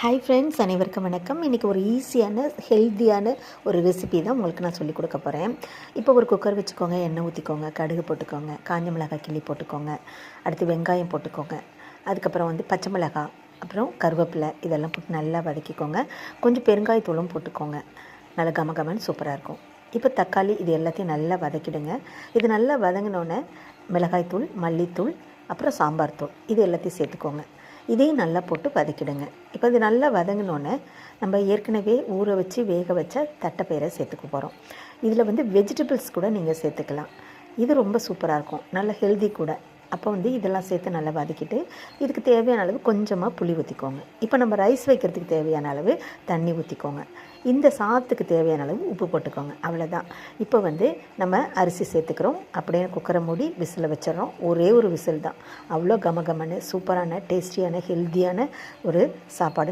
Hi friends அனைவருக்கும் வணக்கம். இன்றைக்கி ஒரு ஈஸியான ஹெல்த்தியான ஒரு ரெசிபி தான் உங்களுக்கு நான் சொல்லிக் கொடுக்க போகிறேன் இப்போ ஒரு குக்கர் வச்சுக்கோங்க எண்ணெய் ஊற்றிக்கோங்க கடுகு போட்டுக்கோங்க காஞ்ச மிளகாய் கிள்ளி போட்டுக்கோங்க அடுத்து வெங்காயம் போட்டுக்கோங்க அதுக்கப்புறம் வந்து பச்சை மிளகாய் அப்புறம் கருவேப்பிலை இதெல்லாம் போட்டு நல்லா வதக்கிக்கோங்க. கொஞ்சம் பெருங்காயத்தூளும் போட்டுக்கோங்க. நல்லா கம கமன்னு சூப்பராக இருக்கும். இப்போ தக்காளி இது எல்லாத்தையும் நல்லா வதக்கிடுங்க. இது நல்லா வதங்கினோன்னே மிளகாய்த்தூள் மல்லித்தூள் அப்புறம் சாம்பார் தூள் இது எல்லாத்தையும் சேர்த்துக்கோங்க. இதையும் நல்லா போட்டு வதக்கிடுங்க. இப்போ இது நல்லா வதங்கினோன்னே நம்ம ஏற்கனவே ஊற வச்சு வேக வச்ச தட்டைப்பயிரை சேர்த்துக்க போகிறோம் இதில் வந்து வெஜிடபிள்ஸ் கூட நீங்கள் சேர்த்துக்கலாம். இது ரொம்ப சூப்பராக இருக்கும். நல்ல ஹெல்தி கூட. அப்போ வந்து இதெல்லாம் சேர்த்து நல்லா வதக்கிட்டு இதுக்கு தேவையான அளவு கொஞ்சமாக புளி ஊற்றிக்கோங்க இப்போ நம்ம ரைஸ் வைக்கிறதுக்கு தேவையான அளவு தண்ணி ஊற்றிக்கோங்க இந்த சாத்துக்கு தேவையான அளவு உப்பு போட்டுக்கோங்க. அவ்வளோதான் இப்போ வந்து நம்ம அரிசி சேர்த்துக்கிறோம். அப்படியே குக்கரை மூடி விசில் வச்சிடறோம். ஒரே ஒரு விசில் தான். அவ்வளோ கம கமன்னு சூப்பரான டேஸ்டியான ஹெல்த்தியான ஒரு சாப்பாடு